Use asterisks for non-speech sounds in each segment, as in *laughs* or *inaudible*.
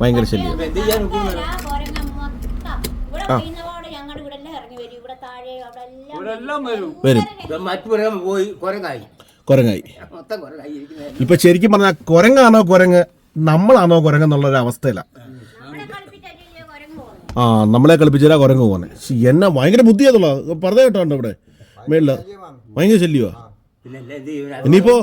ഭയങ്കര ശല്യം. ആ. വരും. ഇപ്പൊ മറ്റു പറയാൻ പോയി. കുരങ്ങായി. കുരങ്ങായി. മൊത്തം കുരങ്ങായി ഇരിക്കുന്നത് ഇപ്പൊ ശരിക്കും പറഞ്ഞാൽ കുരങ്ങാണോ കുരങ്ങ്? നമ്മളാണോ കുരങ്ങ് എന്നുള്ളൊരു അവസ്ഥയിലാണ് ആ നമ്മളെ കളിപ്പിച്ചാ കുരങ്ങ് പോകുന്നത് എന്നെ ഭയങ്കര ബുദ്ധിയാതുള്ള പറഞ്ഞ കേട്ടോ ഇവിടെ മേളിൽ. ഭയങ്കര ശല്യമാ ഇനിയിപ്പോ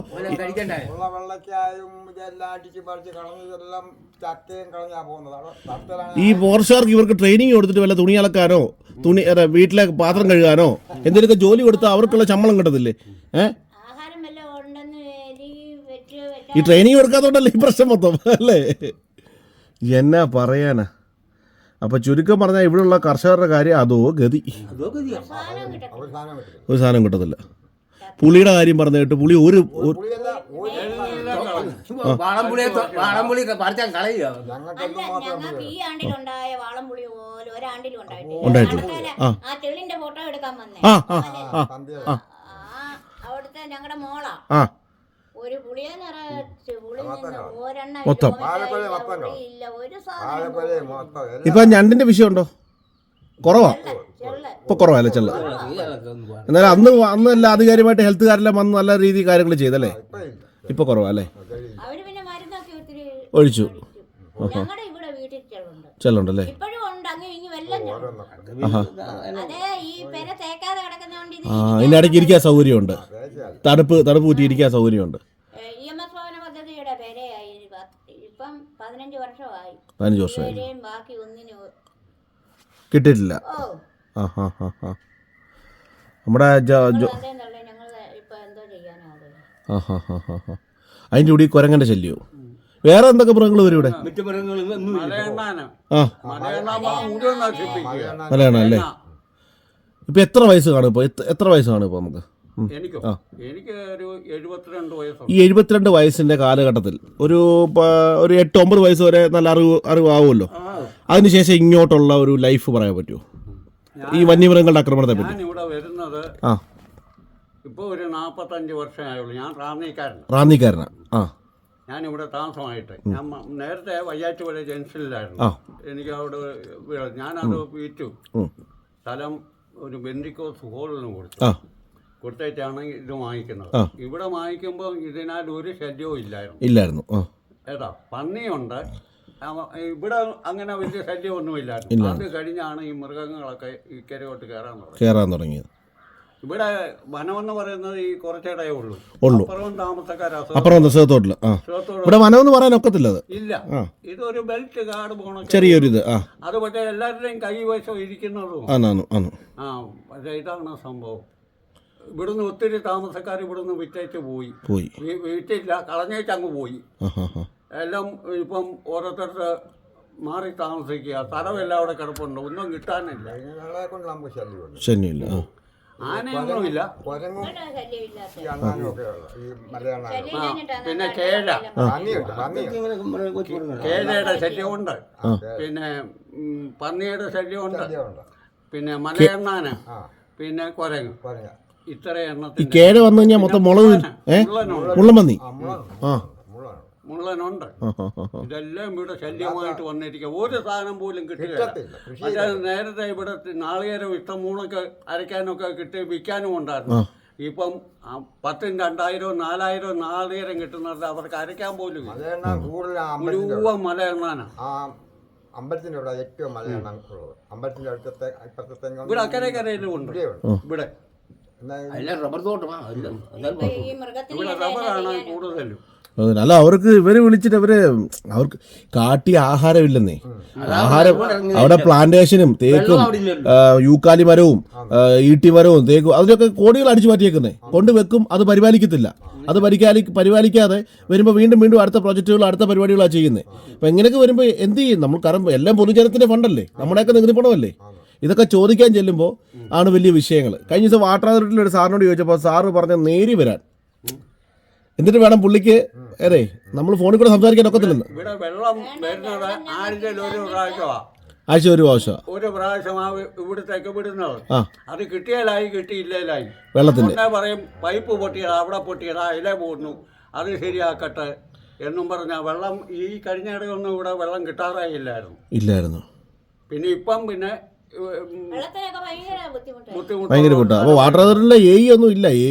ഈ ഫോറസ്റ്റുകാർക്ക് ഇവർക്ക് ട്രെയിനിങ് കൊടുത്തിട്ട് വല്ല തുണി അലക്കാനോ തുണി വീട്ടിലെ പാത്രം കഴുകാനോ എന്തെങ്കിലുമൊക്കെ ജോലി കൊടുത്താൽ അവർക്കുള്ള ശമ്പളം കിട്ടത്തില്ലേ? ഏഹ് ഈ ട്രെയിനിങ് കൊടുക്കാത്തോണ്ടല്ലേ ഈ പ്രശ്നം മൊത്തം അല്ലേ? എന്നാ പറയാനാ? അപ്പൊ ചുരുക്കം പറഞ്ഞാൽ ഇവിടെയുള്ള കർഷകരുടെ കാര്യം അതോ ഗതി. ഒരു സാധനം കിട്ടത്തില്ല. പുളിയുടെ കാര്യം പറഞ്ഞു കേട്ട് പുളി ഒരു ഞങ്ങൾക്ക് ഈ ആണ്ടിലുണ്ടായ വാളംപുളി പോലെ ഒരാണ്ടിലും ഉണ്ടായിട്ടില്ല. ആ. ആ തെളിന്റെ ഫോട്ടോ എടുക്കാൻ വന്നേ. ആ ആ ആ സന്ധ്യ ആ അവിടുത്തെ ഞങ്ങളുടെ മോളാ. ആ. ഒരു പുളിയെ നിറച്ച് പുളി നിന്ന് ഒരെണ്ണം മൊത്തം. ഇല്ല, വാഴക്കൊല മൊത്തം. പുളി ഇല്ല ഒരു സാധനം വാഴക്കൊല മൊത്തം. എല്ലാം ഇപ്പൊ ഞണ്ടിന്റെ വിഷയമുണ്ടോ? കുറവാ. ഇപ്പൊ കുറവല്ലേ ചെള്ള എന്നാലും അന്ന് അന്ന് എല്ലാം അധികാരമായിട്ട് ഹെൽത്ത് ഹെൽത്തുകാരെല്ലാം വന്ന് നല്ല രീതിയിൽ കാര്യങ്ങൾ ചെയ്തല്ലേ? ഇപ്പൊ കുറവല്ലേ കുറവാ അല്ലേ? അവർ പിന്നെ മരുന്നൊക്കെ ഒത്തിരി ഒഴിച്ചു. ചെല്ലുണ്ടല്ലേ ഇപ്പോഴും ഉണ്ട് അങ്ങ് ഇങ്ങ് വെല്ലം അതെ ഈ പെര തേക്കാതെ കിടക്കുന്നോണ്ട് ആ ഇതിന്റെ ഇടയ്ക്ക് ഇരിക്കാൻ സൗകര്യമുണ്ട്. തണുപ്പ് തണുപ്പ് കൂറ്റി ഇരിക്കാൻ സൗകര്യമുണ്ട്. പതിനഞ്ച് വർഷമായി. പതിനഞ്ച് വർഷമായി. ബാക്കി ഒന്നിനും കിട്ടിയിട്ടില്ല. ഓ. ആ ഹാ ഹാ ഹാ. നമ്മുടെ അതിന്റെ ജോ- അതേം തള്ളേ ഞങ്ങൾ ഇപ്പൊ എന്തോ ആ ഹാ ഹാ ഹാ ഹാ. അതിന്റെ കൂടി കുരങ്ങന്റെ ശല്യവും. വേറെ എന്തൊക്കെ മൃഗങ്ങൾ വരും ഇവിടെ? മറ്റു ആ. നല്ലതാണ് അല്ലേ? ഇപ്പൊ എത്ര വയസ്സ് കാണും ഇപ്പൊ? എത്ര- വയസ്സ് കാണും ഇപ്പൊ നമുക്ക്? ഈ എഴുപത്തിരണ്ട് വയസ്സിന്റെ കാലഘട്ടത്തിൽ ഒരു ഒരു എട്ട് ഒമ്പത് വയസ്സ് വരെ നല്ല അറിവ് അറിവാകുമല്ലോ അതിനുശേഷം ഇങ്ങോട്ടുള്ള ഒരു ലൈഫ് പറയാൻ പറ്റുമോ ഈ വന്യമൃഗങ്ങളുടെ ആക്രമണത്തെ പറ്റി. ഞാൻ ഇവിടെ വരുന്നത് ആ. ഇപ്പോൾ ഒരു നാൽപ്പത്തഞ്ച് വർഷമായുള്ളൂ. ഞാൻ റാന്നിക്കാരനാണ് റാന്നിക്കാരനാ. ആ. ഞാൻ ഇവിടെ താമസമായിട്ട് ഞാൻ മ- നേരത്തെ വയ്യാറ്റുപുഴ ജംഗ്ഷനിലായിരുന്നു. ആ. എനിക്ക് അവിടെ വീട് ഞാനത് വിറ്റു. ഉം. സ്ഥലം ഒരു ബെന്തിക്കോസ് ഹോളിന് കൊടുത്തു. ആ. കൊടുത്തിട്ടാണ് ഇത് വാങ്ങിക്കുന്നത്. ആ. ഇവിടെ വാങ്ങിക്കുമ്പോൾ ഇതിനാൽ ഒരു ശല്യവും ഇല്ലായിരുന്നു. ഇല്ലായിരുന്നു. ആ. ഏതാ പന്നിയുണ്ട്. ഇവിടെ അങ്ങനെ വലിയ ശല്യമൊന്നുമില്ലായിരുന്നു അത് കഴിഞ്ഞാണ് ഈ മൃഗങ്ങളൊക്കെ ഈ കരയോട്ട് കയറാൻ തുടങ്ങി കയറാൻ തുടങ്ങിയത്. ഇവിടെ വനമെന്ന് പറയുന്നത് ഈ കുറച്ചേടേ ഉള്ളൂ. ഉള്ളൂ. അപ്പുറവും താമസക്കാരാ. അപ്പുറം ദശകത്തോട്ടിൽ ഇവിടെ വനം വനമെന്ന് പറയാൻ ഒക്കത്തില്ല ഇല്ല. ഇതൊരു ബെൽറ്റ് കാർഡ് പോണ ചെറിയൊരു ഇത് അത് പക്ഷേ എല്ലാവരുടെയും കൈവശം ആന്നു ആ പക്ഷേ ഇതാണ് സംഭവം. ഇവിടുന്ന് ഒത്തിരി താമസക്കാർ ഇവിടുന്ന് വിറ്റേച്ച് പോയി. പോയി. വിറ്റില്ല കളഞ്ഞേച്ച് അങ്ങ് പോയി. എല്ലാം ഇപ്പം ഓരോരുത്തരുടെ മാറി താമസിക്കുക. സ്ഥലമെല്ലാം അവിടെ കിടപ്പുണ്ട്. ഒന്നും കിട്ടാനില്ല. ഞങ്ങളെ കൊണ്ട് നമുക്ക് ശല്യമുണ്ട്. ശനിയില്ല ആ. ആനയൊന്നുമില്ല. കുരങ്ങും ഈ മലയാളം പിന്നെ കേഴ പന്നിയുണ്ട് പന്നിയുണ്ട്. കേഴയുടെ ശല്യമുണ്ട് പിന്നെ ഉം, പന്നിയുടെ ശല്യമുണ്ട്. ശല്യമുണ്ട്. പിന്നെ മലയെണ്ണാന ആ. പിന്നെ കുരങ്ങ്. കുരങ്ങ. ഇത്ര ഈ കേര കേഴ വന്നു കഴിഞ്ഞാൽ മൊത്തം മുളക് ഏ? ആ. മുള്ളനുണ്ട്. ഇതെല്ലാം ഇവിടെ ശല്യമായിട്ട് വന്നിരിക്കുക. ഒരു സാധനം പോലും കിട്ടില്ല. നേരത്തെ ഇവിടെ നാളികേരം ഇഷ്ടമൂണൊക്കെ അരയ്ക്കാനൊക്കെ കിട്ടി വിൽക്കാനും ഉണ്ടായിരുന്നു. ഇപ്പം പത്തും രണ്ടായിരവും നാലായിരവും നാളികേരം കിട്ടുന്നത് അവർക്ക് അരയ്ക്കാൻ പോലും മുഴുവൻ മല എണ്ണാനാ ആ അമ്പലത്തിന്റെ അവിടെ. ഏറ്റവും ഉള്ളത്. അമ്പലത്തിന്റെ അടുത്തത്തെ ഇപ്പുറത്തെ ഇവിടെ അക്കരെ കരയിലും ഉണ്ട്. ഇവിടെ. റബ്ബർ തോട്ടമാണ് ഇവിടെ റബ്ബറാണ് കൂടുതലും. അല്ല അവർക്ക് ഇവർ വിളിച്ചിട്ട് അവർ അവർക്ക് കാട്ടി ആഹാരമില്ലെന്നേ. ആഹാരം അവിടെ പ്ലാന്റേഷനും തേക്കും യൂക്കാലി മരവും ഈട്ടി മരവും തേക്കും അതിലൊക്കെ കോടികൾ അടിച്ചു മാറ്റിയേക്കുന്നേ. കൊണ്ടുവെക്കും അത് പരിപാലിക്കത്തില്ല. അത് പരിപാലി പരിപാലിക്കാതെ വരുമ്പോൾ വീണ്ടും വീണ്ടും അടുത്ത പ്രോജക്റ്റുകൾ അടുത്ത പരിപാടികളാണ് ചെയ്യുന്നത് അപ്പം ഇങ്ങനെയൊക്കെ വരുമ്പോൾ എന്ത് ചെയ്യും? നമ്മൾ കാരണം എല്ലാം പൊതുജനത്തിന്റെ ഫണ്ടല്ലേ? നമ്മുടെയൊക്കെ നികുതി പണമല്ലേ ഇതൊക്കെ ചോദിക്കാൻ ചെല്ലുമ്പോൾ ആണ് വലിയ വിഷയങ്ങൾ കഴിഞ്ഞ ദിവസം വാട്ടർ അതോറിറ്റിയിൽ ഒരു സാറിനോട് ചോദിച്ചപ്പോൾ സാറ് പറഞ്ഞ നേരി വരാൻ എന്നിട്ട് വേണം പുള്ളിക്ക് അതെ നമ്മൾ ഫോണിൽ കൂടെ സംസാരിക്കാൻ ഒക്കത്തില്ലെന്ന്. ഇവിടെ വെള്ളം വരുന്നത് ആഴ്ചയിൽ ഒരു പ്രാവശ്യമാ. ആഴ്ച ഒരു പ്രാവശ്യം ഒരു പ്രാവശ്യമാ ഇവിടത്തേക്ക് വിടുന്നത്. ആ. അത് കിട്ടിയാലായി കിട്ടിയില്ലേലായി. വെള്ളത്തിന്റെ ഉടനെ പറയും പൈപ്പ് പൊട്ടിയതാ അവിടെ പൊട്ടിയതാ ഇല പോന്നു. അത് ശരിയാക്കട്ടെ എന്നും പറഞ്ഞ വെള്ളം ഈ കഴിഞ്ഞ ഇടയൊന്നും ഇവിടെ വെള്ളം കിട്ടാറായില്ലായിരുന്നു ഇല്ലായിരുന്നു. പിന്നെ ഇപ്പം പിന്നെ ഭയങ്കര ബുദ്ധിമുട്ടാണ്. അപ്പോൾ വാട്ടർ അതോറിറ്റിയിലെ എ ഒന്നും ഇല്ല. എ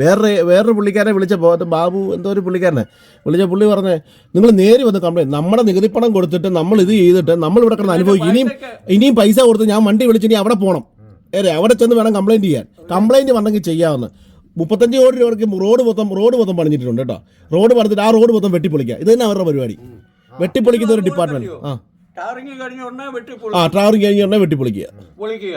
വേറെ വേറൊരു പുള്ളിക്കാരനെ വിളിച്ചപ്പോൾ അത് ബാബു എന്തോ ഒരു പുള്ളിക്കാരനെ വിളിച്ച പുള്ളി പറഞ്ഞേ നിങ്ങൾ നേരി വന്ന് കംപ്ലൈന്റ് നമ്മുടെ നികുതി പണം കൊടുത്തിട്ട് നമ്മൾ ഇത് ചെയ്തിട്ട് നമ്മൾ ഇവിടെ കിടന്ന് അനുഭവിക്കും ഇനിയും ഇനിയും പൈസ കൊടുത്ത് ഞാൻ വണ്ടി വിളിച്ച് ഇനി അവിടെ പോകണം ഏറെ അവിടെ ചെന്ന് വേണം കംപ്ലൈന്റ് ചെയ്യാൻ. കംപ്ലൈന്റ് വന്നെങ്കിൽ ചെയ്യാമെന്ന് മുപ്പത്തഞ്ച് കോടി രൂപയ്ക്ക് റോഡ് മൊത്തം റോഡ് മൊത്തം പണിഞ്ഞിട്ടുണ്ട് കേട്ടോ. റോഡ് പണിതിട്ട് ആ റോഡ് മൊത്തം വെട്ടിപ്പൊളിക്കുക. ഇത് തന്നെ അവരുടെ പരിപാടി. വെട്ടിപ്പൊളിക്കുന്ന ഒരു ഡിപ്പാർട്ട്മെന്റ് ആ. ടാറിങ് കഴിഞ്ഞ ഉടനെ വെട്ടി ആ ട്രാവലിംഗ് കഴിഞ്ഞ ഉടനെ വെട്ടിപ്പൊളിക്കുക പൊളിക്കുക.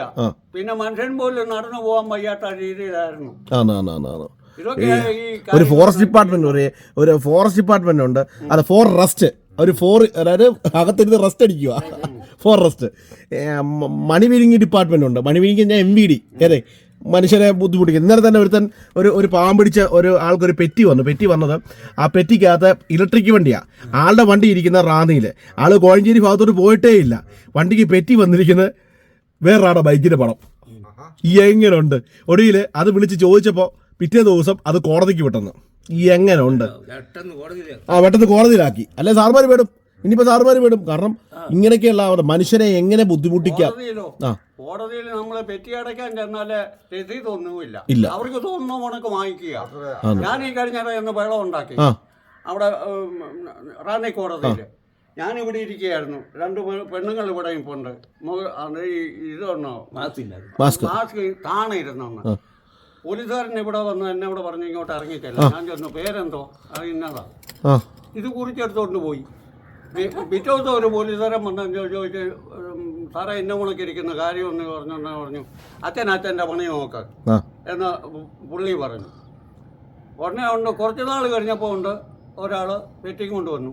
പിന്നെ മനുഷ്യൻ പോലും നടന്നു പോകാൻ വയ്യാത്ത രീതിയിലായിരുന്നു. ആണ് ആണ് ആണ് ആണ് ഇതൊക്കെ ഈ ഒരു ഫോറസ്റ്റ് ഡിപ്പാർട്ട്മെന്റ് ഒരു ഒരു ഫോറസ്റ്റ് ഡിപ്പാർട്ട്മെന്റ് ഉണ്ട്. അത് ഫോർ റെസ്റ്റ് ഒരു ഫോർ അതായത് അകത്തിരുന്ന് റെസ്റ്റ് അടിക്കുക. ഫോർ റെസ്റ്റ് മണിവിരിങ്ങി ഡിപ്പാർട്ട്മെന്റ് ഉണ്ട്. മണിവിരിങ്ങി ഞാൻ എം വി ഡി ഏതെ? മനുഷ്യരെ ബുദ്ധിമുട്ടിക്കും. ഇന്നലെ തന്നെ ഒരുത്തൻ ഒരു ഒരു പാവം പിടിച്ച ഒരു ആൾക്കൊരു പെറ്റി വന്നു. പെറ്റി വന്നത് ആ പെറ്റിക്കകത്ത് ഇലക്ട്രിക് വണ്ടിയാണ് ആളുടെ വണ്ടി ഇരിക്കുന്ന റാന്നിയിൽ ആൾ കോഴഞ്ചേരി ഭാഗത്തോട്ട് പോയിട്ടേ ഇല്ല. വണ്ടിക്ക് പെറ്റി വന്നിരിക്കുന്നത് വേറൊരാടെ ബൈക്കിന്റെ പണം എങ്ങനെയുണ്ട് ഒടുവിൽ അത് വിളിച്ച് ചോദിച്ചപ്പോൾ പിറ്റേ ദിവസം അത് കോടതിക്ക് വിട്ടെന്ന്. ഈ എങ്ങനെ ഉണ്ട് പെട്ടെന്ന് കോടതിയിൽ ആ പെട്ടെന്ന് കോടതിയിലാക്കി. അല്ലെ സാർമാർ വിടും ഇനിയിപ്പോൾ സാർമാർ വിടും കാരണം ഇങ്ങനെയൊക്കെയുള്ള അവരുടെ മനുഷ്യനെ എങ്ങനെ ബുദ്ധിമുട്ടിക്കാം? ആ. കോടതിയിൽ നമ്മളെ പെറ്റി അടയ്ക്കാൻ ചെന്നാൽ രസീത് ഒന്നുമില്ല ഇല്ല. അവർക്ക് തോന്നുന്ന കണക്ക് വാങ്ങിക്കുക. ഞാൻ ഈ കഴിഞ്ഞ എന്ന് വെള്ളം ഉണ്ടാക്കി. അവിടെ റാന്നി കോടതിയിൽ ഞാൻ ഇവിടെ ഇരിക്കുകയായിരുന്നു. രണ്ട് പെണ്ണുങ്ങൾ ഇവിടെ ഇപ്പുണ്ട് ഇതൊന്നോ മാസ്ക് മാസ്ക് താണിരുന്നെന്ന്. പോലീസുകാരൻ ഇവിടെ വന്ന് എന്നെ ഇവിടെ പറഞ്ഞ് ഇങ്ങോട്ട് ഇറങ്ങിയിട്ടില്ല. ഞാൻ ചെന്നു. പേരെന്തോ? അത് ഇന്നതാ. ഇത് കുറിച്ചെടുത്തോണ്ട് പോയി. പിറ്റേ ദിവസം ഒരു പോലീസുകാരൻ വന്ന് ചോദിച്ച് സാറേ എന്നെ വിളിക്കിരിക്കുന്ന ഇരിക്കുന്ന കാര്യം എന്ന് പറഞ്ഞു പറഞ്ഞു അച്ഛൻ അച്ഛന്റെ പണി നോക്ക്. എന്ന് പുള്ളി പറഞ്ഞു. ഉടനെ ഉണ്ട് കുറച്ച് നാൾ കഴിഞ്ഞപ്പോൾ ഉണ്ട് ഒരാൾ വെറ്റിങ് കൊണ്ടുവന്നു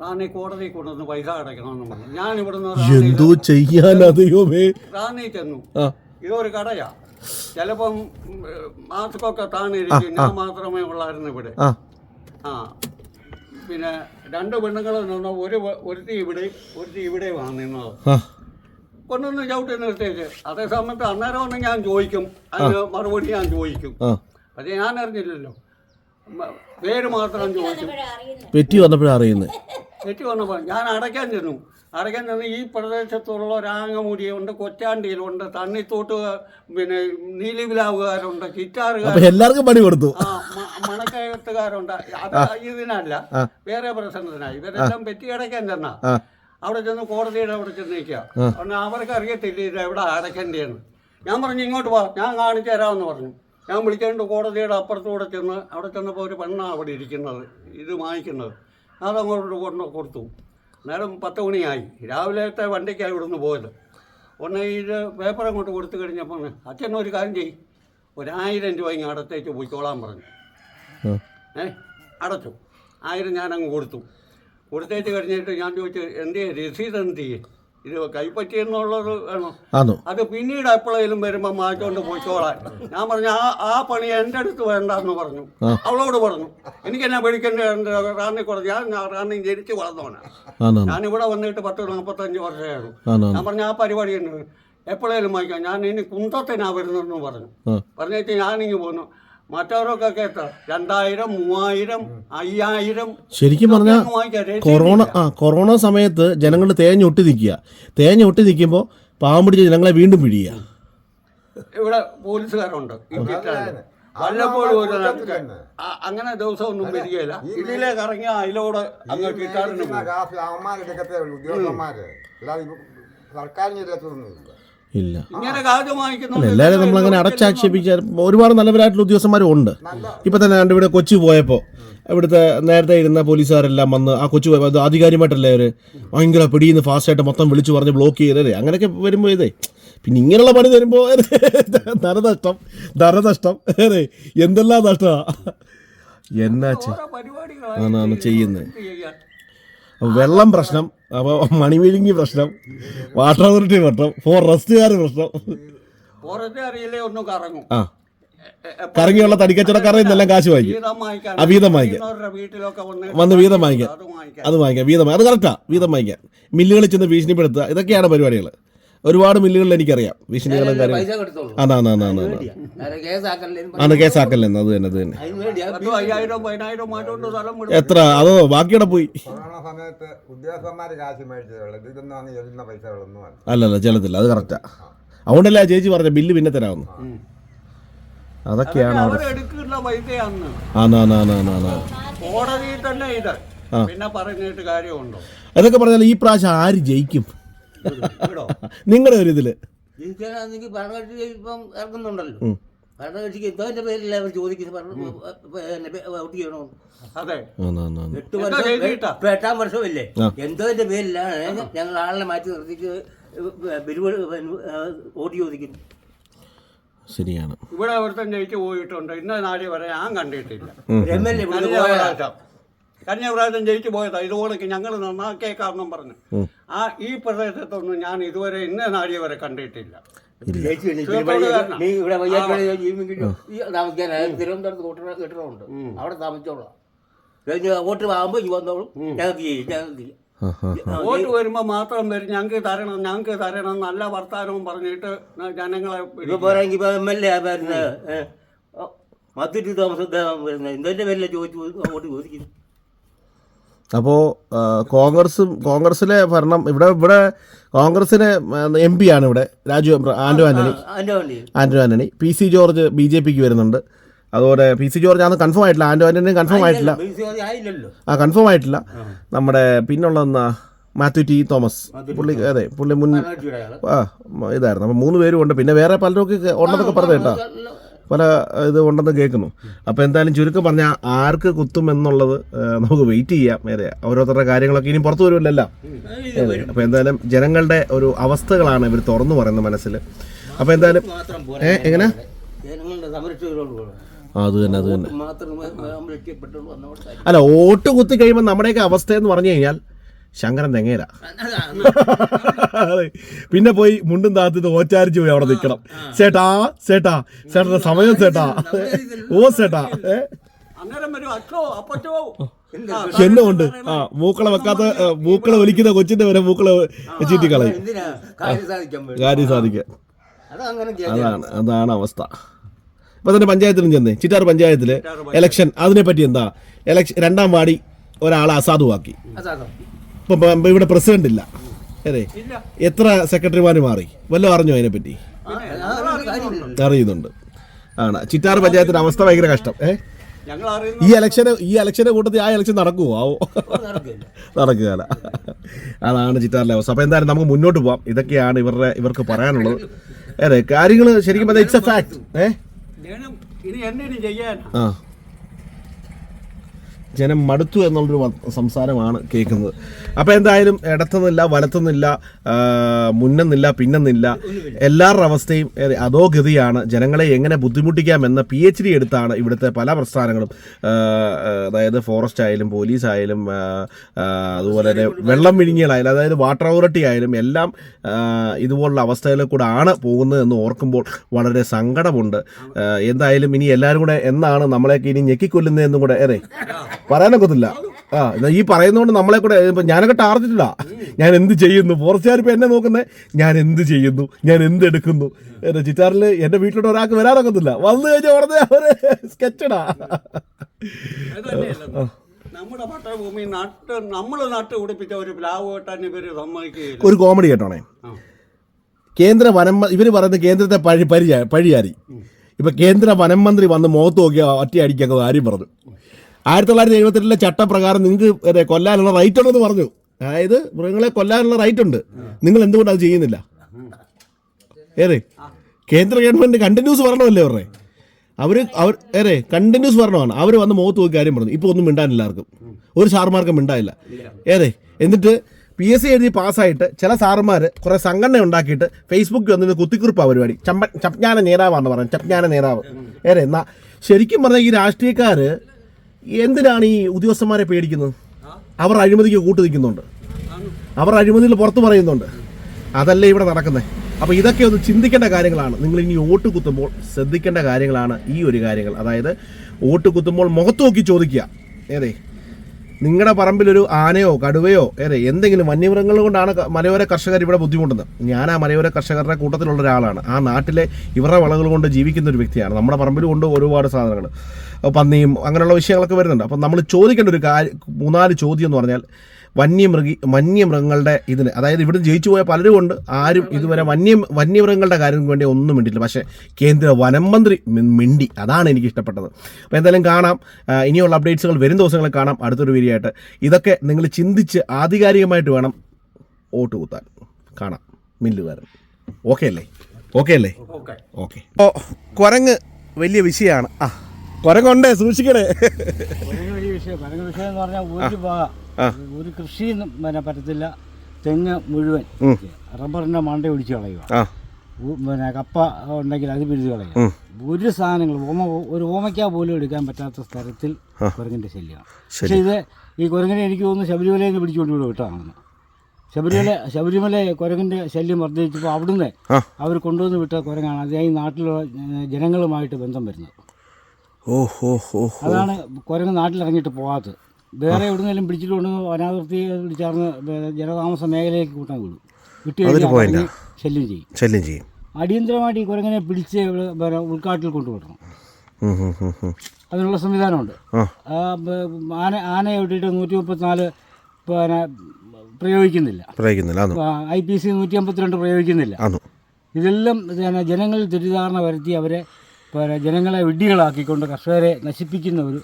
റാണി കോടതി കൊണ്ടുവന്ന് പൈസ അടയ്ക്കണമെന്ന് പറഞ്ഞു. ഞാൻ ഇവിടുന്ന് എന്തോ റാന്നിയിൽ- ചെയ്യാനാ റാന്നി ചെന്നു. ഇതൊരു കടയാ. ചിലപ്പം മാസ്കൊക്കെ താണിരിക്കും ഞാൻ മാത്രമേ ഉള്ളായിരുന്നു ഇവിടെ. ആ. പിന്നെ രണ്ട് പെണ്ണുങ്ങൾ നിന്ന് ഒരു ഒരു ഒരുത്തി ഇവിടെ ഒരുത്തി ഇവിടെ വന്നിരുന്നത് ആ. കൊണ്ടൊന്ന് ചവിട്ടി നിർത്തിയേക്ക്. അതേ സമയത്ത് അന്നേരം ഒന്ന് ഞാൻ ചോദിക്കും. അതിന് മറുപടി ഞാൻ ചോദിക്കും. പക്ഷെ ഞാൻ അറിഞ്ഞില്ലല്ലോ. മ- പേര് മാത്രം ചോദിക്കും. പെറ്റി വന്നപ്പോഴാണ് അറിയുന്നത് തെറ്റി വന്നപ്പോൾ ഞാൻ അടയ്ക്കാൻ ചെന്നു. അടയ്ക്കാൻ ചെന്ന് ഈ പ്രദേശത്തുള്ള രാങ്ങമുടിയുണ്ട് കൊച്ചാണ്ടിയിലുണ്ട് തണ്ണിത്തോട്ട് പിന്നെ നീലിവിലാവുകാരുണ്ട് അപ്പൊ ചിറ്റാറുകാർ എല്ലാവർക്കും പണി കൊടുത്തു. ആ മ- മണക്കയത്തുകാരുണ്ട്. അത് ഇതിനല്ല. വേറെ പ്രശ്നത്തിനായി ഇവരെല്ലാം പെറ്റി അടയ്ക്കാൻ ചെന്നാ. ആ. അവിടെ ചെന്ന് കോടതിയുടെ അവിടെ ചെന്ന് നിൽക്കുക. കാരണം അവർക്ക് അറിയത്തില്ല ഇത് എവിടെ അടയ്ക്കേണ്ടതെന്ന് ഞാൻ പറഞ്ഞു ഇങ്ങോട്ട് വാ ഞാൻ കാണിച്ചു തരാമെന്ന് പറഞ്ഞു. ഞാൻ വിളിക്കേണ്ട കോടതിയുടെ അപ്പുറത്തൂടെ ചെന്ന് അവിടെ ചെന്നപ്പോൾ ഒരു പെണ്ണാണ് അവിടെ ഇരിക്കുന്നത് ഇത് വാങ്ങിക്കുന്നത്. അതങ്ങോട്ട് കൊണ്ട് കൊടുത്തു. നേരം പത്ത് മണിയായി. രാവിലത്തെ വണ്ടിക്കാണ് ഇവിടുന്ന് പോയത്. ഉടനെ ഇത് പേപ്പർ അങ്ങോട്ട് കൊടുത്തു കഴിഞ്ഞപ്പോൾ അച്ഛൻ ഒരു കാര്യം ചെയ്യും ഒരായിരം രൂപ ഇങ്ങ് അടത്തേക്ക് പോയിക്കോളാൻ പറഞ്ഞു. ഏ അടച്ചു. ആയിരം ഞാൻ അങ്ങ് കൊടുത്തു. കൊടുത്തേച്ച് കഴിഞ്ഞിട്ട് ഞാൻ ചോദിച്ചു എന്തേ രസീത് എന്ത് ചെയ്യും ഇത് കൈപ്പറ്റിയെന്നുള്ളത് വേണോ? അത് പിന്നീട് എപ്പോഴേലും വരുമ്പോൾ മാറ്റോണ്ട് പോയിക്കോളാൻ. ഞാൻ പറഞ്ഞു ആ ആ പണി എന്റെ അടുത്ത് വേണ്ടെന്ന് പറഞ്ഞു. അവളോട് പറഞ്ഞു എനിക്ക് എന്നാ പേടിക്കേണ്ട? റാണി റാന്നി കുറച്ച് ഞാൻ റാണി റാന്നി ജനിച്ച് വളർന്നവനാ. ആണോ? ഞാൻ ഇവിടെ വന്നിട്ട് പത്ത് നാൽപ്പത്തഞ്ച് വർഷമായിരുന്നു ഞാൻ പറഞ്ഞു ആ പരിപാടി ഉണ്ട്. എപ്പോഴേലും വായിക്കാം. ഞാൻ ഇനി കുന്തത്തിനാ വരുന്നെന്ന് പറഞ്ഞു. പറഞ്ഞിട്ട് ഞാനിങ്ങ് പോന്നു. മറ്റവരൊക്കെ എത്ര രണ്ടായിരം മൂവായിരം അയ്യായിരം. ശരിക്കും പറഞ്ഞാൽ. കൊറോണ ആ കൊറോണ സമയത്ത് ജനങ്ങൾ തേഞ്ഞൊട്ടി നിൽക്കുക തേഞ്ഞൊട്ടി നിൽക്കുമ്പോൾ പാവം പിടിച്ച ജനങ്ങളെ വീണ്ടും പിഴിയുക. ഇവിടെ പോലീസുകാരുണ്ട്. വല്ലപ്പോഴും ഒരു അങ്ങനെ ദിവസമൊന്നും വരികയില്ല ഇതിലേക്ക് കറങ്ങിയ അതിലൂടെ അങ്ങ് കിട്ടാറുണ്ട് പോകും കാശ് അവന്മാരെടുക്കത്തേ ഉള്ളൂ ഉദ്യോഗസ്ഥന്മാര്. അല്ലാതെ ഇപ്പൊ സർക്കാരിന് ഇല്ലാത്തൊന്നുമില്ല ഇല്ല. എല്ലാവരും നമ്മളങ്ങനെ അടച്ചാക്ഷേപിച്ച ഒരുപാട് നല്ലവരായിട്ടുള്ള ഉദ്യോഗസ്ഥന്മാരും ഉണ്ട്. ഇപ്പൊ തന്നെ കണ്ട് ഇവിടെ കൊച്ചി പോയപ്പോ ഇവിടുത്തെ നേരത്തെ ഇരുന്ന പോലീസുകാരെല്ലാം വന്ന് ആ കൊച്ചു പോയപ്പോൾ ആധികാരികമായിട്ടല്ലേ അവർ? ഭയങ്കര പിടിയുന്ന ഫാസ്റ്റായിട്ട് മൊത്തം വിളിച്ചു പറഞ്ഞ് ബ്ലോക്ക് ചെയ്തതേ അങ്ങനെയൊക്കെ വരുമ്പോൾ ഇതേ പിന്നെ ഇങ്ങനെയുള്ള പണി തരുമ്പോൾ ധനനഷ്ടം ധനനഷ്ടം അതെ എന്തെല്ലാം നഷ്ടമാ? എന്നാ ചെയ്യുന്നത് വെള്ളം പ്രശ്നം അപ്പോൾ മണിമീലിംഗി പ്രശ്നം വാട്ടർ അതോറിറ്റി പ്രശ്നം ഫോറസ്റ്റുകാർ പ്രശ്നം. ഒന്ന് കറങ്ങും. ആ. കറങ്ങിയുള്ള തടിക്കച്ചവടക്കാരെ ഇന്നെല്ലാം കാശ് വാങ്ങിക്കും. വീതം വാങ്ങിക്കാം ആ, വീതം വാങ്ങിക്കാൻ. വന്ന് വീതം വാങ്ങിക്കാം അത് വാങ്ങിക്കാം വീതം അത് കറക്റ്റാ വീതം വാങ്ങിക്കാം മില്ലുകളിൽ ചെന്ന് ഭീഷണിപ്പെടുത്തുക. ഇതൊക്കെയാണ് പരിപാടികൾ ഒരുപാട് മില്ലുകളിൽ എനിക്കറിയാം. ഭീഷണികളും കാര്യങ്ങളും കൊടുത്തോളൂ. അതാ അതാ കേസാക്കല്ലെന്ന് തന്നെ അത് തന്നെ. എത്ര? അതോ ബാക്കിയുടെ പോയി. അല്ലല്ല ചെലത്തില്ല അത് കറക്റ്റാ അതുകൊണ്ടല്ലേ ആ ചേച്ചി പറഞ്ഞ ബില്ല് പിന്നെ തരാമെന്ന്. അതൊക്കെയാണ് അതൊക്കെ പറഞ്ഞാൽ ഈ പ്രാവശ്യം ആര് ജയിക്കും? *laughs* നിങ്ങളുടെ ഒരു ഇതിൽ. ജയിക്കാനാണെങ്കിൽ ഭരണകക്ഷി ഇപ്പം ഇറങ്ങുന്നുണ്ടല്ലോ. ഭരണകക്ഷിക്ക് ഭരണകക്ഷിക്ക് എന്റെ പേരില്ല അവർ ചോദിക്കുന്നത്? വോട്ട് ചെയ്യണോ അതെ. എട്ട് വർഷം? ഇപ്പൊ എട്ടാം വർഷമല്ലേ? എന്തോ എന്റെ പേരിലാണ് ഞങ്ങൾ ആളിനെ മാറ്റി നിർത്തിച്ച് വോട്ട് ചോദിക്കുന്നു. ശരിയാണ്. ഇവിടെ ഒരുത്തൻ ജയിച്ചു പോയിട്ടുണ്ട്. ഇന്ന നാടി വരെ ഞാൻ കണ്ടിട്ടില്ല. എം എൽ എ കഴിഞ്ഞ പ്രാവശ്യം ജയിച്ചു പോയതാ. ഇതുപോലെ ഞങ്ങൾ നന്നാക്കിയ കാരണം പറഞ്ഞു. ആ ഈ പ്രദേശത്തൊന്നും ഞാൻ ഇതുവരെ ഇന്ന നാടിയെ വരെ കണ്ടിട്ടില്ല. നീ ഇവിടെ വയ്യാത്ത ജീവിക്കും താമസിക്കാൻ തിരുവനന്തപുരത്ത് കൂട്ട കെട്ടിടമുണ്ട് അവിടെ താമസിച്ചോളാം. കഴിഞ്ഞ് വോട്ട് ആകുമ്പോൾ ഈ വന്നോളും. ഞങ്ങൾക്ക് ചെയ്യും ഞങ്ങൾക്ക് ചെയ്യും ആ, ആ, ആ. വോട്ട് വരുമ്പോൾ മാത്രം വരും. ഞങ്ങൾക്ക് തരണം ഞങ്ങൾക്ക് തരണം നല്ല വർത്താനവും പറഞ്ഞിട്ട് ജനങ്ങളെ ഇപ്പൊ പോരാങ്കിൽ ഇപ്പൊ എം എൽ എ വരുന്നത് മത്തിട്ട് താമസം വരുന്നത് പേരില്ല ചോദിച്ചു വോട്ട് ചോദിക്കുന്നു അപ്പോ ആ, കോൺഗ്രസും കോൺഗ്രസിലെ ഭരണം ഇവിടെ ഇവിടെ കോൺഗ്രസിന് എം പി ആണ് ഇവിടെ. Raju Anto Antony. Anto Antony. P C George B J പിക്ക് വരുന്നുണ്ട്. അതുപോലെ പി സി ജോർജ് ആണ് കൺഫേം ആയിട്ടില്ല. ആൻഡു ആന്റണി കൺഫേം ആയിട്ടില്ല. ആ കൺഫേം ആയിട്ടില്ല. നമ്മുടെ പിന്നുള്ളതെന്നാ മാത്യു ടി തോമസ്. പുള്ളി അതെ പുള്ളി മുൻ ആ ഇതായിരുന്നു. അപ്പം മൂന്ന് പേരും ഉണ്ട്. പിന്നെ വേറെ പലരും ഒക്കെ ഉണ്ടെന്നൊക്കെ പറഞ്ഞു കേട്ടോ? പല ഇത് ഉണ്ടെന്ന് കേൾക്കുന്നു. അപ്പോൾ എന്തായാലും ചുരുക്കം പറഞ്ഞാൽ ആർക്ക് കുത്തും എന്നുള്ളത് നമുക്ക് വെയിറ്റ് ചെയ്യാം. വേറെ ഓരോരുത്തരുടെ കാര്യങ്ങളൊക്കെ ഇനി പുറത്തു വരുമല്ലോ അപ്പോൾ എന്തായാലും ജനങ്ങളുടെ ഒരു അവസ്ഥകളാണ് ഇവർ തുറന്നു പറയുന്നത് മനസ്സിൽ അപ്പോൾ എന്തായാലും ഏ എങ്ങനെ? അത് തന്നെ അത് തന്നെ. അല്ല വോട്ട് കുത്തി കഴിയുമ്പോൾ നമ്മുടെയൊക്കെ അവസ്ഥ എന്ന് പറഞ്ഞു കഴിഞ്ഞാൽ ശങ്കരൻ തെങ്ങേര. പിന്നെ പോയി മുണ്ടും താത്തിട്ട് ഓച്ചാരിച്ച് പോയി അവിടെ നിൽക്കണം. ചേട്ടാ ചേട്ടാ ചേട്ടന്റെ സമയം ചേട്ടാ ഓ ചേട്ടാ എന്നെ ഉണ്ട്? ആ മൂക്കള വെക്കാത്ത മൂക്കളെ ഒലിക്കുന്ന കൊച്ചിന്റെ വരെ മൂക്കള ചീറ്റി കളയും. എന്തിനാ? കാര്യം അതങ്ങനെ അതാണ് അതാണ് അവസ്ഥ. ഇപ്പൊ തന്നെ പഞ്ചായത്തിലും ചെന്നേ. ചിറ്റാർ പഞ്ചായത്തിൽ എലക്ഷൻ അതിനെ പറ്റി എന്താ? എലക്ഷൻ രണ്ടാം വാടി ഒരാളെ അസാധുവാക്കി. അസാധം ഇപ്പൊ ഇവിടെ പ്രസിഡന്റ് ഇല്ല. അതെ. എത്ര സെക്രട്ടറിമാർ മാറി? വല്ലതും അറിഞ്ഞോ അതിനെ പറ്റി അറിയുന്നുണ്ട്. ആണ്. ചിറ്റാർ പഞ്ചായത്തിന്റെ അവസ്ഥ ഭയങ്കര കഷ്ടം. ഏ? ഈ ഇലക്ഷന് ഈ ഇലക്ഷന്റെ കൂട്ടത്തിൽ ആ ഇലക്ഷൻ നടക്കുമോ ആവോ. നടക്കുകയല്ല. അതാണ് ചിറ്റാറിലെ അവസ്ഥ. അപ്പൊ എന്തായാലും നമുക്ക് മുന്നോട്ട് പോവാം. ഇതൊക്കെയാണ് ഇവരുടെ ഇവർക്ക് പറയാനുള്ളത്. അതെ കാര്യങ്ങൾ ശരിക്കും ഇറ്റ്സ് എ ഫാക്ട് ഏ? ആ. ജനം മടുത്തു എന്നുള്ളൊരു സംസാരമാണ് കേൾക്കുന്നത്. അപ്പോൾ എന്തായാലും ഇടത്തുനിന്നില്ല വലത്തുനിന്നില്ല മുന്നെന്നില്ല പിന്നെന്നില്ല എല്ലാവരുടെ അവസ്ഥയും അതോ ഗതിയാണ് ജനങ്ങളെ എങ്ങനെ ബുദ്ധിമുട്ടിക്കാമെന്ന പി എച്ച് ഡി എടുത്താണ് ഇവിടുത്തെ പല പ്രസ്ഥാനങ്ങളും. അതായത് ഫോറസ്റ്റ് ആയാലും പോലീസ് ആയാലും അതുപോലെ തന്നെ വെള്ളം വിഴുങ്ങികളായാലും അതായത് വാട്ടർ അതോറിറ്റി ആയാലും എല്ലാം ഇതുപോലുള്ള അവസ്ഥയിൽ കൂടെ ആണ് പോകുന്നത് എന്ന് ഓർക്കുമ്പോൾ വളരെ സങ്കടമുണ്ട്. എന്തായാലും ഇനി എല്ലാവരും കൂടെ എന്നാണ് നമ്മളെയൊക്കെ ഇനി ഞെക്കിക്കൊല്ലുന്നതെന്നും കൂടെ അതെ? പറയാനൊക്കത്തില്ല ആ ഈ പറയുന്നതുകൊണ്ട് നമ്മളെ കൂടെ ഇപ്പൊ ഞാനൊക്കെ ടാർജറ്റില്ല ഞാൻ എന്ത് ചെയ്യുന്നു? ഫോറസ്റ്റുകാർ ഇപ്പൊ എന്നെ നോക്കുന്നത് ഞാൻ എന്ത് ചെയ്യുന്നു? ഞാൻ എന്ത് എടുക്കുന്നു? എന്റെ ചിറ്റാറിൽ എന്റെ വീട്ടിലോട്ട് ഒരാൾക്ക് വരാനൊക്കത്തില്ല. വന്നു കഴിഞ്ഞാൽ ഉടനെ അവർ സ്കെച്ചടാ നമ്മുടെ പട്ടഭൂമി നട്ട് നമ്മൾ നട്ട് പിടിപ്പിച്ച ഒരു പ്ലാവ് വെട്ടാൻ ഇവർ സമ്മതിക്കുകയില്ല. ഒരു കോമഡി കേട്ടോണേ കേന്ദ്ര വനം ഇവർ പറയുന്നത് കേന്ദ്രത്തെ പഴി പഴി പഴിയാരി. ഇപ്പൊ കേന്ദ്ര വനം മന്ത്രി വന്ന് മുഖത്ത് നോക്കിയ ഒറ്റയടിക്കൊക്കെ ആരും പറഞ്ഞു. ആയിരത്തി തൊള്ളായിരത്തി എഴുപത്തെട്ടിലെ ചട്ടപ്രകാരം നിങ്ങൾക്ക് കൊല്ലാനുള്ള റൈറ്റ് ഉണ്ടെന്ന് പറഞ്ഞു. അതായത് മൃഗങ്ങളെ കൊല്ലാനുള്ള റൈറ്റ് ഉണ്ട്. നിങ്ങൾ എന്തുകൊണ്ട് അത് ചെയ്യുന്നില്ല? ഏറെ കേന്ദ്ര ഗവൺമെന്റ് കണ്ടിന്യൂസ് പറഞ്ഞല്ലേ അവരുടെ അവർ അവർ ഏറെ കണ്ടിന്യൂസ് ഭരണമാണ്. അവർ വന്ന് മുഖത്ത് പോയി കാര്യം പറഞ്ഞു. ഇപ്പോൾ ഒന്നും മിണ്ടാനില്ല ആർക്കും. ഒരു സാറുമാർക്കും മിണ്ടായില്ല. ഏറെ എന്നിട്ട് പി എസ് സി എഴുതി പാസ്സായിട്ട് ചില സാറുമാർ കുറേ സംഘടന ഉണ്ടാക്കിയിട്ട് ഫേസ്ബുക്കിൽ വന്നിരുന്ന കുത്തിക്കുറിപ്പാണ് പരിപാടി. ചപ്ഞാന നേതാവാണെന്ന് പറഞ്ഞു ചപ്ഞാന നേതാവ്. ഏറെ എന്നാ ശരിക്കും പറഞ്ഞാൽ ഈ രാഷ്ട്രീയക്കാർ എന്തിനാണ് ഈ ഉദ്യോഗസ്ഥന്മാരെ പേടിക്കുന്നത്? അവർ അഴിമതിക്ക് കൂട്ടു നിൽക്കുന്നുണ്ട്. അവർ അഴിമതിയിൽ പുറത്തു പറയുന്നുണ്ട്. അതല്ലേ ഇവിടെ നടക്കുന്നത് അപ്പോൾ ഇതൊക്കെ ഒന്ന് ചിന്തിക്കേണ്ട കാര്യങ്ങളാണ്. നിങ്ങൾ ഇനി വോട്ട് കുത്തുമ്പോൾ ശ്രദ്ധിക്കേണ്ട കാര്യങ്ങളാണ് ഈ ഒരു കാര്യങ്ങൾ. അതായത് വോട്ട് കുത്തുമ്പോൾ മുഖത്ത് നോക്കി ചോദിക്കുക. ഏതേ? നിങ്ങളുടെ പറമ്പിലൊരു ആനയോ കടുവയോ ഏറെ എന്തെങ്കിലും വന്യമൃഗങ്ങൾ കൊണ്ടാണ് മലയോര കർഷകർ ഇവിടെ ബുദ്ധിമുട്ടുന്നത്. ഞാൻ ആ മലയോര കർഷകരുടെ കൂട്ടത്തിലുള്ള ഒരാളാണ്. ആ നാട്ടിലെ ഇവരുടെ വളകൾ കൊണ്ട് ജീവിക്കുന്ന ഒരു വ്യക്തിയാണ്. നമ്മുടെ പറമ്പിൽ കൊണ്ട് ഒരുപാട് സാധനങ്ങൾ പന്നിയും അങ്ങനെയുള്ള വിഷയങ്ങളൊക്കെ വരുന്നുണ്ട്. അപ്പം നമ്മൾ ചോദിക്കേണ്ട ഒരു കാര്യം മൂന്നാൽ ചോദ്യം എന്ന് പറഞ്ഞാൽ വന്യമൃഗി വന്യമൃഗങ്ങളുടെ ഇതിന്. അതായത് ഇവിടെ ജയിച്ചു പോയ പലരും ഉണ്ട്. ആരും ഇതുവരെ വന്യ വന്യമൃഗങ്ങളുടെ കാര്യം വേണ്ടി ഒന്നും മിണ്ടില്ല പക്ഷേ കേന്ദ്ര വനം മന്ത്രി മിണ്ടി. അതാണ് എനിക്ക് ഇഷ്ടപ്പെട്ടത്. അപ്പോൾ എന്തായാലും കാണാം. ഇനിയുള്ള അപ്ഡേറ്റ്സുകൾ വരും ദിവസങ്ങളിൽ കാണാം അടുത്തൊരു വീഡിയോ ആയിട്ട്. ഇതൊക്കെ നിങ്ങൾ ചിന്തിച്ച് ആധികാരികമായിട്ട് വേണം വോട്ട് കുത്താൻ. കാണാം. മില്ലുകാരൻ ഓക്കെ അല്ലേ? ഓക്കെ അല്ലേ? ഓക്കെ ഓ കുരങ്ങ് വലിയ വിഷയമാണ്. ആ കുരങ്ങുണ്ടേ. സൂക്ഷിക്കണേ. കുരങ്ങ് വലിയ വിഷയം. കുരങ്ങ് വിഷയം എന്ന് പറഞ്ഞാൽ ആ. ഒരു കൃഷിയൊന്നും പിന്നെ പറ്റത്തില്ല. തെങ്ങ് മുഴുവൻ. റബ്ബറിന്റെ മണ്ട ഒടിച്ച് കളയുക പിന്നെ കപ്പ ഉണ്ടെങ്കിൽ അത് പിരിച്ച് കളയുക. ഒരു സാധനങ്ങൾ ഓമ ഒരു ഓമയ്ക്ക പോലും എടുക്കാൻ പറ്റാത്ത സ്ഥലത്തിൽ കുരങ്ങിന്റെ ശല്യമാണ് പക്ഷേ ഇത് ഈ കുരങ്ങിനെ എനിക്ക് തോന്നുന്നു ശബരിമലയിൽ നിന്ന് പിടിച്ചുകൊണ്ട് വിട്ടാണെന്ന്. ശബരിമല ശബരിമല കുരങ്ങിന്റെ ശല്യം വർദ്ധിച്ചപ്പോൾ അവിടുന്ന് അവർ കൊണ്ടുവന്ന് വിട്ട കുരങ്ങാണ്. അത് ഈ നാട്ടിലുള്ള ജനങ്ങളുമായിട്ട് ബന്ധം വരുന്നത്. ഓ ഹോ ഹോ അതാണ് കുരങ്ങ് നാട്ടിലിറങ്ങിയിട്ട് പോകാത്തത് വേറെ എവിടുന്നെങ്കിലും പിടിച്ചിട്ട് കൊണ്ട് അനാവൃത്തി പിടിച്ചാർന്ന് ജനതാമസ മേഖലയിലേക്ക് കൂട്ടാൻ വിടും. വിട്ടുകഴിഞ്ഞാൽ ശല്യം ചെയ്യും. ശല്യം ചെയ്യും. അടിയന്തരമായിട്ട് ഈ കുരങ്ങനെ പിടിച്ച് ഉൾക്കാട്ടിൽ കൊണ്ടുവിടണം. ഉം. അതിനുള്ള സംവിധാനമുണ്ട്. ആന ആനയെ വിട്ടിട്ട് നൂറ്റി മുപ്പത്തിനാല് പിന്നെ പ്രയോഗിക്കുന്നില്ല. പ്രയോഗിക്കുന്നില്ല. ഐ പി സി നൂറ്റി അമ്പത്തിരണ്ട് പ്രയോഗിക്കുന്നില്ല ഇതെല്ലാം ജനങ്ങളിൽ തെറ്റിദ്ധാരണ വരുത്തി അവരെ ജനങ്ങളെ വിഡ്ഢികളാക്കിക്കൊണ്ട് കർഷകരെ നശിപ്പിക്കുന്ന ഒരു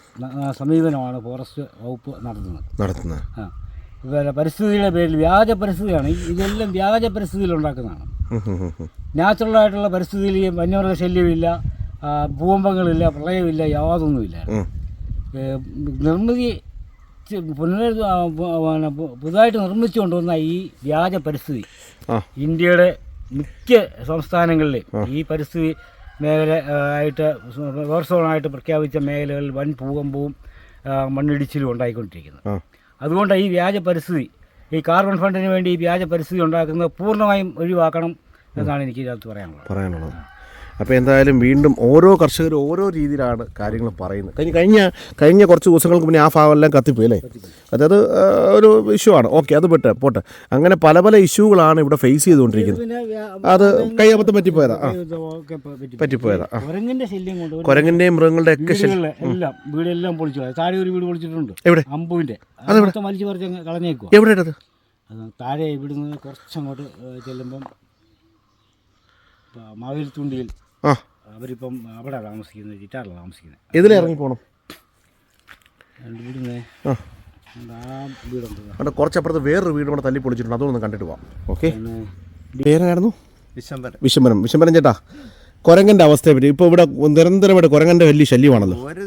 സമീപനമാണ് ഫോറസ്റ്റ് വകുപ്പ് നടത്തുന്നത്. നടത്തുന്നത്. പരിസ്ഥിതിയുടെ പേരിൽ വ്യാജ പരിസ്ഥിതിയാണ്. ഇതെല്ലാം വ്യാജ പരിസ്ഥിതിയിൽ ഉണ്ടാക്കുന്നതാണ്. നാച്ചുറലായിട്ടുള്ള പരിസ്ഥിതിയിൽ വന്യമൃഗ ശല്യമില്ല ഭൂകമ്പങ്ങളില്ല പ്രളയമില്ല യാതൊന്നുമില്ല. നിർമ്മിതി ചെ- പുനർ ആ, പു- പിന്നെ പു- പുതുതായിട്ട് നിർമ്മിച്ചു കൊണ്ടുവന്ന ഈ വ്യാജ പരിസ്ഥിതി ഇന്ത്യയുടെ മിക്ക സംസ്ഥാനങ്ങളിലെ ഈ പരിസ്ഥിതി മേഖല ആയിട്ട് ആയിട്ട് വേർസോണായിട്ട് പ്രഖ്യാപിച്ച മേഖലകളിൽ വൻ ഭൂകമ്പവും മണ്ണിടിച്ചിലും ഉണ്ടായിക്കൊണ്ടിരിക്കുന്നത് അതുകൊണ്ട് ഈ വ്യാജ പരിസ്ഥിതി ഈ കാർബൺ ഫണ്ടിന് വേണ്ടി ഈ വ്യാജ പരിസ്ഥിതി ഉണ്ടാക്കുന്നത് പൂർണമായും ഒഴിവാക്കണം എന്നാണ് എനിക്ക് ഇതിനകത്ത് പറയാനുള്ളത്. പറയാനുള്ളത്. അപ്പോൾ എന്തായാലും വീണ്ടും ഓരോ കർഷകരും ഓരോ രീതിയിലാണ് കാര്യങ്ങൾ പറയുന്നത്. കഴിഞ്ഞ കഴിഞ്ഞ കഴിഞ്ഞ കുറച്ച് ദിവസങ്ങൾക്ക് മുന്നേ ആ ഭാഗമെല്ലാം കത്തിപ്പോയി അല്ലേ? അതായത് ഒരു ഇഷ്യൂ ആണ്. ഓക്കെ അത് പെട്ടെ പോട്ടെ. അങ്ങനെ പല പല ഇഷ്യൂകളാണ് ഇവിടെ ഫേസ് ചെയ്തുകൊണ്ടിരിക്കുന്നത്. അത് കൈ അത് കൈയബദ്ധം പറ്റിപ്പോയതാ. ആ. പറ്റിപ്പോയതാ. ആ. കുരങ്ങിന്റെയും മൃഗങ്ങളുടെ ഒക്കെ എവിടെയാണ് എല്ലാം വീടെല്ലാം പൊളിച്ചു. താഴെ ഒരു വീട് പൊളിച്ചിട്ടുണ്ട്. എവിടെ? വലിച്ചു പറിച്ച് കളഞ്ഞേക്കുക എവിടെ താഴെ ഇവിടുന്ന് കുറച്ചങ്ങോട്ട് ചെല്ലുമ്പം മാവേലിത്തുണ്ടിയിൽ അവരിപ്പം അവിടെ താമസിക്കുന്നത് ചിറ്റാറിലാണ് താമസിക്കുന്നത്. പോകണം ആ. വീടുണ്ട് അവിടെ കുറച്ചപ്പുറത്ത് വേറൊരു വീട് ഇവിടെ തല്ലി പൊളിച്ചിട്ടുണ്ട്. അതൊന്നും കണ്ടിട്ട് പോവാം. ഓക്കെ. പേരായിരുന്നു വിശംബരം. വിശംബരം. വിശംബരം ചേട്ടാ കുരങ്ങന്റെ അവസ്ഥയെ പറ്റി. ഇപ്പോൾ ഇവിടെ നിരന്തരമായിട്ട് കുരങ്ങന്റെ വലിയ ശല്യമാണല്ലോ. ഒരു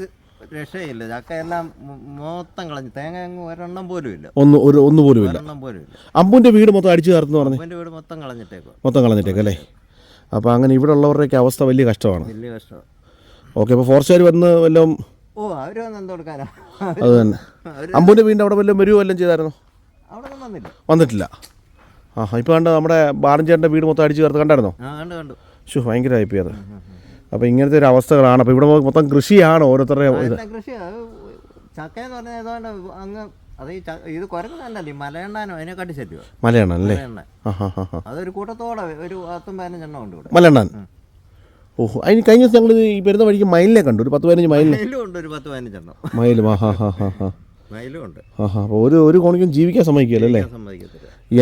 രക്ഷയില്ല. എല്ലാം മൊത്തം കളഞ്ഞു. തേങ്ങ അങ്ങ് ഒരെണ്ണം പോലും ഇല്ല. ഒന്ന് ഒരു ഒന്ന് പോലും ഇല്ല. അമ്പുന്റെ വീട് മൊത്തം അടിച്ചു കയറുന്നു പറഞ്ഞു? വീട് മൊത്തം കളഞ്ഞിട്ടേക്കോ മൊത്തം കളഞ്ഞിട്ടേക്ക് അല്ലേ? അപ്പോൾ അങ്ങനെ ഇവിടെ ഉള്ളവരുടെയൊക്കെ അവസ്ഥ വലിയ കഷ്ടമാണ്. വലിയ ഓക്കെ അപ്പോൾ ഫോറസ്റ്റുകാർ വന്ന് വല്ലതും ഓ അവർ വന്ന് എന്ത് കൊടുക്കാനാ? അത് തന്നെ. അമ്പൂന്റെ വീടിന്റെ അവിടെ വല്ലതും വരുമോ വല്ലതും ചെയ്തായിരുന്നോ? അവിടെ വന്നില്ല. വന്നിട്ടില്ല. ആ ഇപ്പോൾ കണ്ട നമ്മുടെ ബാലഞ്ചേട്ടന്റെ വീട് മൊത്തം അടിച്ചു ചേർത്ത് കണ്ടായിരുന്നോ? ആ കണ്ടു കണ്ടു. ശു ഭയങ്കരമായിപ്പോയി അത് അപ്പോൾ ഇങ്ങനത്തെ ഒരു അവസ്ഥകളാണ്. അപ്പോൾ ഇവിടെ മൊത്തം കൃഷിയാണ് ഓരോരുത്തരുടെ ചക്ക എന്ന് ചക്കയെന്ന് പറഞ്ഞാൽ ഏതാണ്ട് അങ്ങ് അത് ഈ ഇത് കുരങ്ങനല്ലല്ലോ ഈ മലയണ്ണാനോ അതിനെക്കാട്ടി ശല്യോ മലയാണ് അല്ലേ? മലയണ്ണ ആ ഹാ ഹാ ഹാ അതൊരു കൂട്ടത്തോടെ ഒരു പത്തും പതിനഞ്ചെണ്ണം ഉണ്ട് ഇവിടെ. മലണ്ണാൻ ഓഹോ അതിന് കഴിഞ്ഞ ദിവസം ഞങ്ങൾ ഈ പെരുന്ന വഴിക്ക് മയിലിനെ കണ്ടു ഒരു പത്ത് പതിനഞ്ച് മയിലിനെ. മയിലും ഉണ്ട് ഒരു പത്ത് പതിനഞ്ചെണ്ണം മയിലും ആ ഹാ ഹാ ഹാ ഹാ മയിലും ഉണ്ട്. ആ ഹാ അപ്പോൾ ഒരു ഒരു കോണിക്കും ജീവിക്കാൻ സമ്മതിക്കില്ല അല്ലേ?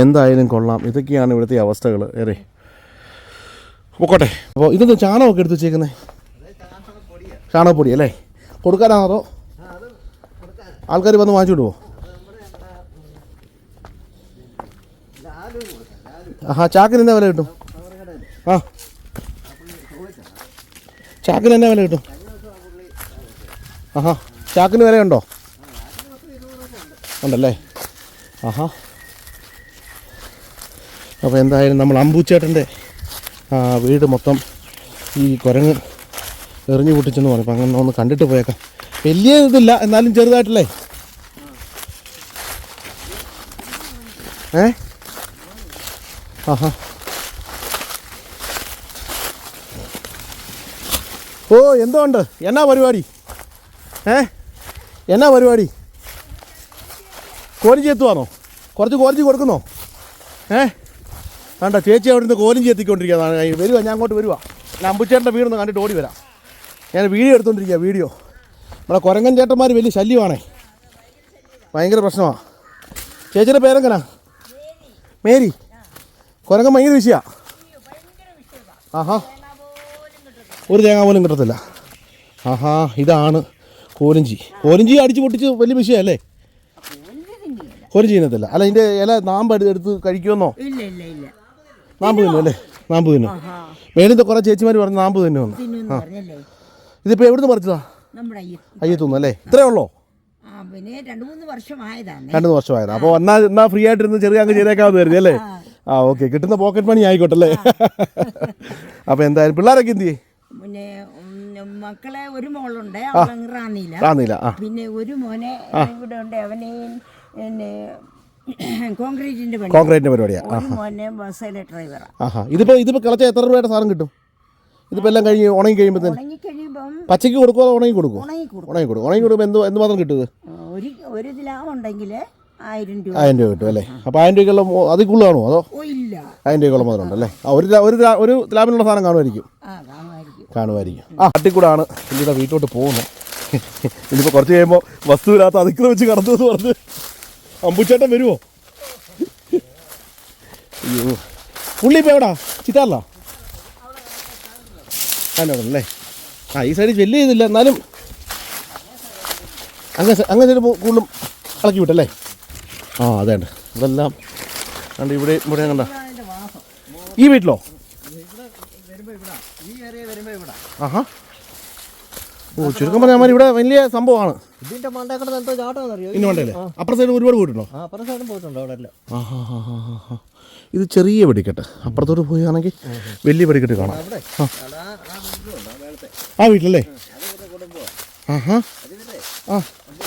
എന്തായാലും കൊള്ളാം. ഇതൊക്കെയാണ് ഇവിടുത്തെ അവസ്ഥകൾ ഏറെ. ഓക്കോട്ടെ അപ്പോൾ ഇതൊന്ന് ചാണകമൊക്കെ എടുത്ത് വെച്ചേക്കുന്നത് ചാണകപ്പൊടി അല്ലേ? കൊടുക്കാനാണോ അതോ? ആൾക്കാർ വന്ന് വാങ്ങിച്ചു വിടുവോ? ആഹാ ചാക്കിന് എന്താ വില കിട്ടും? ആ. ചാക്കിന് എന്നാ വില കിട്ടും? ആഹാ ചാക്കിന് ഉണ്ടല്ലേ? ആഹാ. അപ്പോൾ എന്തായാലും നമ്മൾ അമ്പൂച്ചേട്ടന്റെ വീട് മൊത്തം ഈ കുരങ്ങ് എറിഞ്ഞു പൊട്ടിച്ചെന്ന് പറഞ്ഞു. അപ്പം അങ്ങനെ ഒന്ന് കണ്ടിട്ട് പോയേക്കാം. വലിയ ഇതില്ല എന്നാലും ചെറുതായിട്ടല്ലേ? ഏ? ആഹാ. ഓ എന്തോ ഉണ്ട്? എന്നാ പരിപാടി? ഏ? എന്നാ പരിപാടി? കോരിഞ്ചി എത്തുവാണോ കുറച്ച് കോരിഞ്ചി കൊടുക്കുന്നോ? ഏ? വേണ്ട ചേച്ചി അവിടെ നിന്ന് കോരിഞ്ചി എത്തിക്കൊണ്ടിരിക്കുകയാണ്. വരുവാ ഞാൻ അങ്ങോട്ട് വരുവാ. ഞാൻ അമ്പുച്ചേട്ടന്റെ വീടൊന്ന് കണ്ടിട്ട് ഓടി വരാം. ഞാൻ വീഡിയോ എടുത്തോണ്ടിരിക്കുക വീഡിയോ. നമ്മളെ കുരങ്ങൻ ചേട്ടന്മാർ വലിയ ശല്യമാണേ. ഭയങ്കര പ്രശ്നമാണ് ചേച്ചിയുടെ പേരെങ്ങനാ? മേരി. കുരങ്ങൻ ഭയങ്കര വിഷയാ. ആഹാ. ഒരു തേങ്ങ പോലും കിട്ടത്തില്ല. ആഹാ ഇതാണ് കോരഞ്ചി കോരഞ്ചി അടിച്ച് പൊട്ടിച്ച് വലിയ വിഷയമല്ലേ കോരഞ്ചി തിന്നത്തില്ല അല്ല ഇതിന്റെ ഇല നാമ്പ് എടുത്ത് കഴിക്കുമെന്നോ? നാമ്പ് തിന്നു അല്ലേ? നാമ്പ് തിന്നു മേളിത്തെ കുറേ ചേച്ചിമാർ പറഞ്ഞു നാമ്പ് തന്നെ വന്നു ഇതിപ്പോൾ എവിടുന്ന് പറിച്ചതാ? അയ്യത്തുനിന്ന് അല്ലേ? ഇത്രേ ഉള്ളോ? രണ്ട് മൂന്ന് വർഷമായതാണ് അപ്പോൾ എന്നാ എന്നാ ഫ്രീ ആയിട്ടിരുന്ന് ചെറിയ അങ്ങ് ചെയ്തേക്കാവുന്നതായിരുന്നു അല്ലേ? ആ ഓക്കെ. കിട്ടുന്ന പോക്കറ്റ് മണി ആയിക്കോട്ടെ അല്ലേ *laughs* അപ്പോൾ എന്തായാലും പിള്ളേരൊക്കെ എന്ത് ചെയ്യേ? പിന്നെ മക്കളെ ഒരു മോളുണ്ട് റാന്നിയില്ല കാണുന്നില്ല പിന്നെ ഒരു മോനെ ഇവിടെ ഉണ്ട് അവനെ പിന്നെ *clears throat* കോൺക്രീറ്റിന്റെ പണി. കോൺക്രീറ്റിന്റെ പരിപാടിയാണ് മോനെ ബസ്സിലെ ഡ്രൈവറാ ഇതിപ്പോ ഇതിപ്പോ കിളച്ച എത്ര രൂപയുടെ സാധനം കിട്ടും? ഇതിപ്പോ എല്ലാം കഴിഞ്ഞ് ഉണങ്ങി കഴിയുമ്പോൾ പച്ചക്ക് പച്ചയ്ക്ക് കൊടുക്കുമോ ഉണങ്ങി കൊടുക്കും ഉണങ്ങി കൊടുക്കും. ഉണങ്ങി കൊടുക്കും. ഉണങ്ങി കൊടുക്കുമ്പോൾ എന്ത് എന്ത് മാത്രം കിട്ടുക ഒരു ഒരു ഒരു ദിലാവുണ്ടെങ്കിൽ ആയിരം രൂപ. ആയിരം രൂപ കിട്ടും അല്ലേ? അപ്പോൾ ആയിരം രൂപയ്ക്കുള്ള അതിൽ കൂടുതലാണോ അതോ? ഇല്ല. ആയിരം രൂപയ്ക്കുള്ള മുതലുണ്ട് അല്ലേ ആ ഒരു ഒരു ഒരു ലാഭിനുള്ള സാധനം കാണുമായിരിക്കും. ആ കാണുമായിരിക്കും. ആ അട്ടിക്കൂടാണ്. പുള്ളിയുടെ വീട്ടിലോട്ട് പോകുന്നത് ഇനിയിപ്പോൾ കുറച്ച് കഴിയുമ്പോൾ വസ്തുവിനകത്ത് വെച്ച് കടന്നു എന്ന് പറഞ്ഞ് അമ്പുച്ചേട്ടൻ വരുമോ അയ്യോ. പുള്ളി ഇപ്പോൾ എവിടാ? ചിത്താറില്ല അല്ലേ ആ ഈ സൈഡിൽ വലിയ ഇതില്ല എന്നാലും അങ്ങനെ അങ്ങനെ അങ്ങ് കൂടുതലും ഇളക്കി വിട്ടല്ലേ? ആ അതേണ്ട ഇതെല്ലാം കണ്ട് ഇവിടെ ഇവിടെ കണ്ട. ഈ വീട്ടിലോ? ഇവിടെ ആഹാ. ഓ ചുരുക്കം പറഞ്ഞാൽ മാതിരി ഇവിടെ വലിയ സംഭവമാണ്. ഇതിന്റെ അപ്പുറത്തെ സൈഡ് ഒരുപാട് പോയിട്ടുണ്ടോ? എല്ലാം ഇത് ചെറിയ വെടിക്കെട്ട്. അപ്പുറത്തോട്ട് പോവുകയാണെങ്കിൽ വലിയ വെടിക്കെട്ട് കാണാം. ആ. വീട്ടിലല്ലേ? ആഹാ. ആ.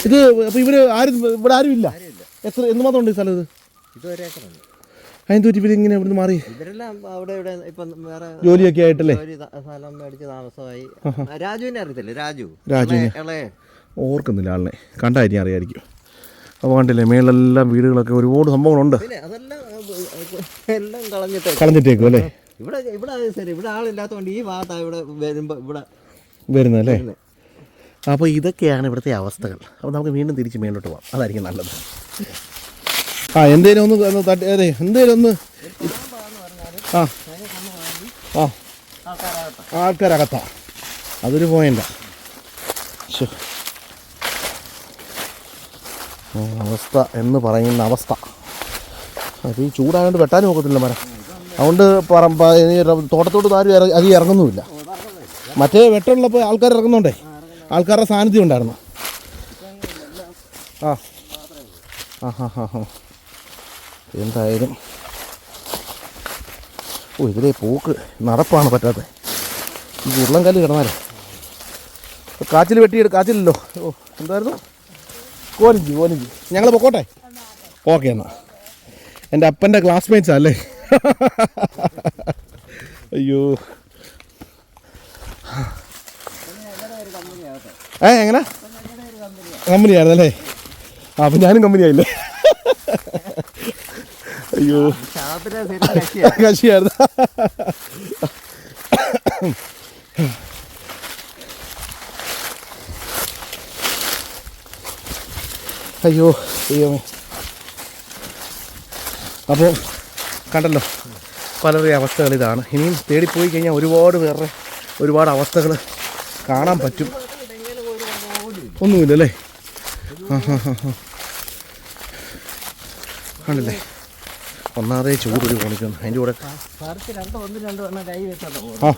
ഇത് അപ്പോൾ ഇവർ ആരും ഇവിടെ ആരും ഇല്ല എത്ര എന്തുമാത്രം ഉണ്ട് ഈ സ്ഥലം ഇത്? ഇതൊരു ഏക്കറുണ്ട്. ഇവിടുന്ന് മാറി? ഇവരെല്ലാം അവിടെ ഇവിടെ ഇപ്പം വേറെ ജോലിയൊക്കെ ആയിട്ടല്ലേ? ജോലി ത- സ്ഥലം മേടിച്ച് താമസമായി. രാജുവിനെ അറിയത്തില്ലേ? രാജു. രാജുവിനെ. ഇളയ- ഇളയ. ഓർക്കുന്നില്ല ആളിനെ. കണ്ടായിരിക്കും അറിയായിരിക്കും. അപ്പോൾ കണ്ടില്ലേ മേളിലെല്ലാം വീടുകളൊക്കെ ഒരുപാട് സംഭവങ്ങളുണ്ട്. പിന്നെ അതെല്ലാം ആ, എല്ലാം കളഞ്ഞിട്ട് കളഞ്ഞിട്ടേക്കും അല്ലേ? ഇവിടെ ഇവിടെ അത് ശരി. ഇവിടെ ആളില്ലാത്തതുകൊണ്ട് ഈ ഭാഗത്താ ഇവിടെ വരുമ്പോ ഇവിടെ വരുന്നല്ലേ വരുന്നത്. അപ്പോൾ ഇതൊക്കെയാണ് ഇവിടുത്തെ അവസ്ഥകൾ. അപ്പോൾ നമുക്ക് വീണ്ടും തിരിച്ച് മേലോട്ട് പോകാം അതായിരിക്കും നല്ലത്. ആ എന്തേലും ഒന്ന് തട്ടി അതെ എന്തേലും ഒന്ന് ആ. ആ. ആൾക്കാരകത്താ. അതൊരു പോയിന്റാ അവസ്ഥ എന്ന് പറയുന്ന അവസ്ഥ. അത് ഈ ചൂടായതുകൊണ്ട് വെട്ടാനും ഒക്കത്തില്ല മരം. അതുകൊണ്ട് പറ തോട്ടത്തോട്ട് ആരും അധികം ഇറങ്ങുന്നുമില്ല. മറ്റേ വെട്ടമുള്ളപ്പോൾ ആൾക്കാർ ഇറങ്ങുന്നുണ്ടേ? ആൾക്കാരുടെ സാന്നിധ്യം ഉണ്ടായിരുന്നു. ആ. ആ ഹാ ഹാ എന്തായാലും. ഓ ഇതിലെ പോക്ക് നടപ്പാണ് പറ്റാത്തത് ഈ ഉരുളൻകല്ല് കിടന്നാലേ. കാച്ചിൽ വെട്ടിയെടു കാച്ചിലല്ലോ. ഓ എന്തായിരുന്നു? കോലിഞ്ചി കോലിഞ്ചി. ഞങ്ങൾ പൊക്കോട്ടെ? ഓക്കെ എന്നാ. എന്റെ അപ്പന്റെ ക്ലാസ്മേറ്റ്സാ അല്ലേ? അയ്യോ. ഏ എങ്ങനെ? കമ്പനിയായിരുന്നു അല്ലേ ആ അപ്പം ഞാനും കമ്പനിയായില്ലേ? അയ്യോ. കശിയായിരുന്നു. അയ്യോ ദൈവമേ. അപ്പോൾ കണ്ടല്ലോ പലരുടെ അവസ്ഥകൾ ഇതാണ്. ഇനിയും തേടിപ്പോയി കഴിഞ്ഞാൽ ഒരുപാട് പേരുടെ ഒരുപാട് അവസ്ഥകൾ കാണാൻ പറ്റും. ഒന്നുമില്ലല്ലേ? ആ ഹാ ഹാ ഹാ ആണല്ലേ? ഒന്നാതെ ചൂട് ഒരു കോണിക്കുന്നു അതിന്റെ കൂടെ ആ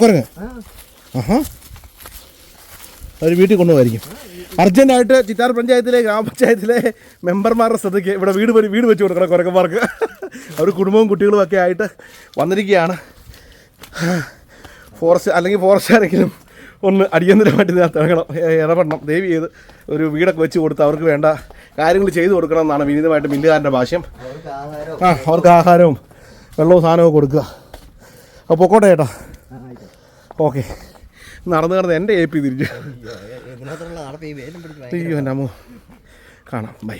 കുരങ്ങ് ആഹാ. അവർ വീട്ടിൽ കൊണ്ടുപോകായിരിക്കും അർജന്റായിട്ട് ചിറ്റാർ പഞ്ചായത്തിലെ ഗ്രാമപഞ്ചായത്തിലെ മെമ്പർമാരുടെ ശ്രദ്ധയ്ക്ക് ഇവിടെ വീട് വീട് വെച്ച് കൊടുക്കണം കുരങ്ങന്മാർക്ക്. അവർ കുടുംബവും കുട്ടികളും ഒക്കെ ആയിട്ട് വന്നിരിക്കുകയാണ്. ഫോറസ്റ്റ് അല്ലെങ്കിൽ ഫോറസ്റ്റ് ആരെങ്കിലും ഒന്ന് അടിയന്തരമായിട്ട് ഇതിനകത്ത് ഇറങ്ങണം ഇടപെടണം ദേവി ചെയ്ത് ഒരു വീടൊക്കെ വെച്ച് കൊടുത്ത് അവർക്ക് വേണ്ട കാര്യങ്ങൾ ചെയ്തു കൊടുക്കണം എന്നാണ് വിനീതമായിട്ട് മില്ലുകാരന്റെ ഭാഷ്യം. ആ അവർക്ക് ആഹാരവും വെള്ളവും സാധനവും കൊടുക്കുക. അപ്പോൾ പൊക്കോട്ടെ ചേട്ടാ. ഓക്കെ. നടന്ന് കിടന്ന് എന്റെ എ പി തിരിച്ചു അയ്യോ എന്റെ അമ്മോ. കാണാം. ബൈ.